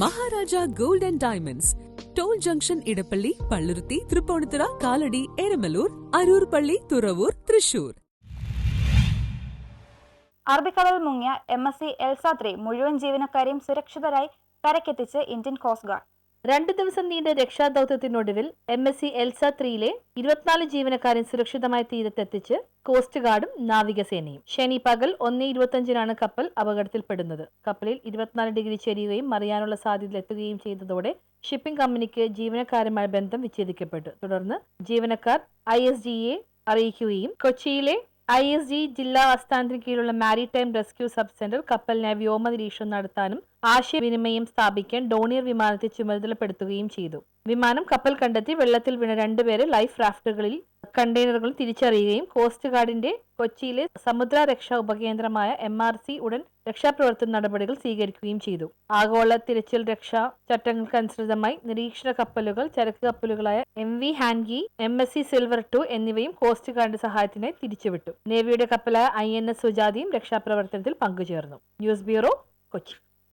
Maharaja gold and diamonds. Toll junction Edappally Palluruthy Thrippunithura Kalady Eramalloor Aroor പള്ളി തുറവൂർ തൃശൂർ. അറബിക്കടൽ മുങ്ങിയ M S C Elsa three മുഴുവൻ ജീവനക്കാരെയും സുരക്ഷിതരായി കരക്കെത്തിച്ച് ഇന്ത്യൻ കോസ്റ്റ് ഗാർഡ്. രണ്ട് ദിവസം നീണ്ട രക്ഷാദൌത്യത്തിനൊടുവിൽ എം എസ് സി എൽസ ത്രീയിലെ ഇരുപത്തിനാല് ജീവനക്കാരൻ സുരക്ഷിതമായി തീരത്തെത്തിച്ച് കോസ്റ്റ് ഗാർഡും നാവികസേനയും. ശനി പകൽ ഒന്ന് ഇരുപത്തിയഞ്ചിനാണ് കപ്പൽ അപകടത്തിൽപ്പെടുന്നത്. കപ്പലിൽ ഇരുപത്തിനാല് ഡിഗ്രി ചെരിയുകയും മറിയാനുള്ള സാധ്യതയിലെത്തുകയും ചെയ്തതോടെ ഷിപ്പിംഗ് കമ്പനിക്ക് ജീവനക്കാരുമായി ബന്ധം വിച്ഛേദിക്കപ്പെട്ടു. തുടർന്ന് ജീവനക്കാർ ഐ അറിയിക്കുകയും കൊച്ചിയിലെ ഐ എസ് ജി ജില്ലാ ആസ്ഥാനത്തിന് കീഴിലുള്ള മാരിടൈം റെസ്ക്യൂ സബ് സെന്റർ കപ്പലിനെ വ്യോമ നിരീക്ഷണം നടത്താനും ആശയവിനിമയം സ്ഥാപിക്കാൻ ഡോണിയർ വിമാനത്തെ ചുമതലപ്പെടുത്തുകയും ചെയ്തു. വിമാനം കപ്പൽ കണ്ടെത്തി വെള്ളത്തിൽ വീണ രണ്ടുപേരെ ലൈഫ് റാഫ്റ്റുകളിൽ കണ്ടെയ്നറുകൾ തിരിച്ചറിയുകയും കോസ്റ്റ് ഗാർഡിന്റെ കൊച്ചിയിലെ സമുദ്ര രക്ഷാ ഉപകേന്ദ്രമായ എം ആർ സി ഉടൻ രക്ഷാപ്രവർത്തന നടപടികൾ സ്വീകരിക്കുകയും ചെയ്തു. ആഗോള തിരച്ചിൽ രക്ഷാ ചട്ടങ്ങൾക്കനുസൃതമായി നിരീക്ഷണ കപ്പലുകൾ ചരക്ക് കപ്പലുകളായ M V Hangi M S C silver two എന്നിവയും കോസ്റ്റ് ഗാർഡിന്റെ സഹായത്തിനായി തിരിച്ചുവിട്ടു. നേവിയുടെ കപ്പലായ ഐ എൻ എസ് സുജാതിയും രക്ഷാപ്രവർത്തനത്തിൽ പങ്കുചേർന്നു. News bureau Kochi.